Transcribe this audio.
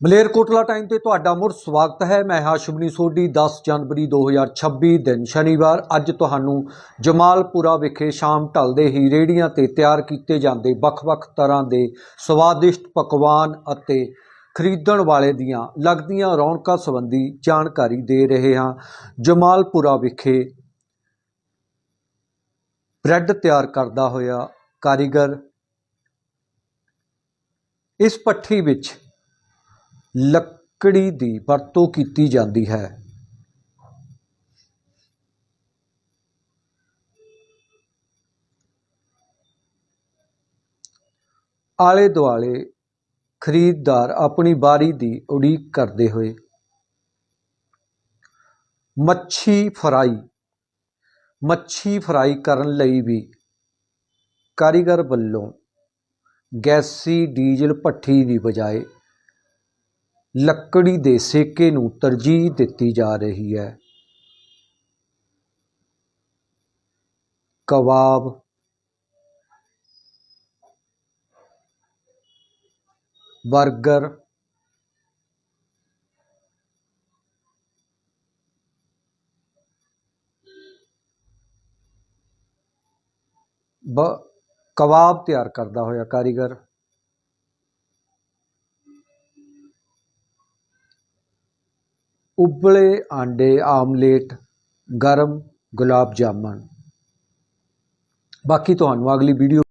Malerkotla time ਤੇ ਤੁਹਾਡਾ ਮੁੜ ਸਵਾਗਤ ਹੈ। ਮੈਂ ਹਾਸ਼ਮਨੀ ਸੋਢੀ 10 ਜਨਵਰੀ 2026 ਦਿਨ ਸ਼ਨੀਵਾਰ। ਅੱਜ ਤੁਹਾਨੂੰ ਜਮਾਲਪੁਰਾ ਵਿਖੇ ਸ਼ਾਮ ਢਲਦੇ ਹੀ ਰੇੜੀਆਂ ਤੇ ਤਿਆਰ ਕੀਤੇ ਜਾਂਦੇ ਵੱਖ-ਵੱਖ ਤਰ੍ਹਾਂ ਦੇ ਸਵਾਦਿਸ਼ਟ ਪਕਵਾਨ ਅਤੇ ਖਰੀਦਣ ਵਾਲੇ ਦੀਆਂ ਲੱਗਦੀਆਂ ਰੌਣਕਾਂ ਸੰਬੰਧੀ ਜਾਣਕਾਰੀ ਦੇ ਰਹੇ ਹਾਂ। ਜਮਾਲਪੁਰਾ ਵਿਖੇ ਬ੍ਰੈਡ ਤਿਆਰ ਕਰਦਾ ਹੋਇਆ ਕਾਰੀਗਰ ਇਸ ਪੱਠੀ ਵਿੱਚ ਲੱਕੜੀ ਦੀ ਵਰਤੋਂ ਕੀਤੀ ਜਾਂਦੀ ਹੈ। ਆਲੇ ਦੁਆਲੇ ਖਰੀਦਦਾਰ ਆਪਣੀ ਬਾਰੀ ਦੀ ਉਡੀਕ ਕਰਦੇ ਹੋਏ ਮੱਛੀ ਫਰਾਈ ਮੱਛੀ ਫਰਾਈ ਕਰਨ ਲਈ ਵੀ ਕਾਰੀਗਰ ਵੱਲੋਂ ਗੈਸੀ ਡੀਜ਼ਲ ਭੱਠੀ ਦੀ ਬਜਾਏ ਲੱਕੜੀ ਦੇ ਸੇਕੇ ਨੂੰ ਤਰਜੀਹ ਦਿੱਤੀ ਜਾ ਰਹੀ ਹੈ। ਕਬਾਬ। ਬਰਗਰ। ਬ ਕਬਾਬ ਤਿਆਰ ਕਰਦਾ ਹੋਇਆ ਕਾਰੀਗਰ। ਉਬਲੇ ਆਂਡੇ ਆਮਲੇਟ ਗਰਮ ਗੁਲਾਬ ਜਾਮਨ ਬਾਕੀ ਤੁਹਾਨੂੰ ਅਗਲੀ ਵੀਡੀਓ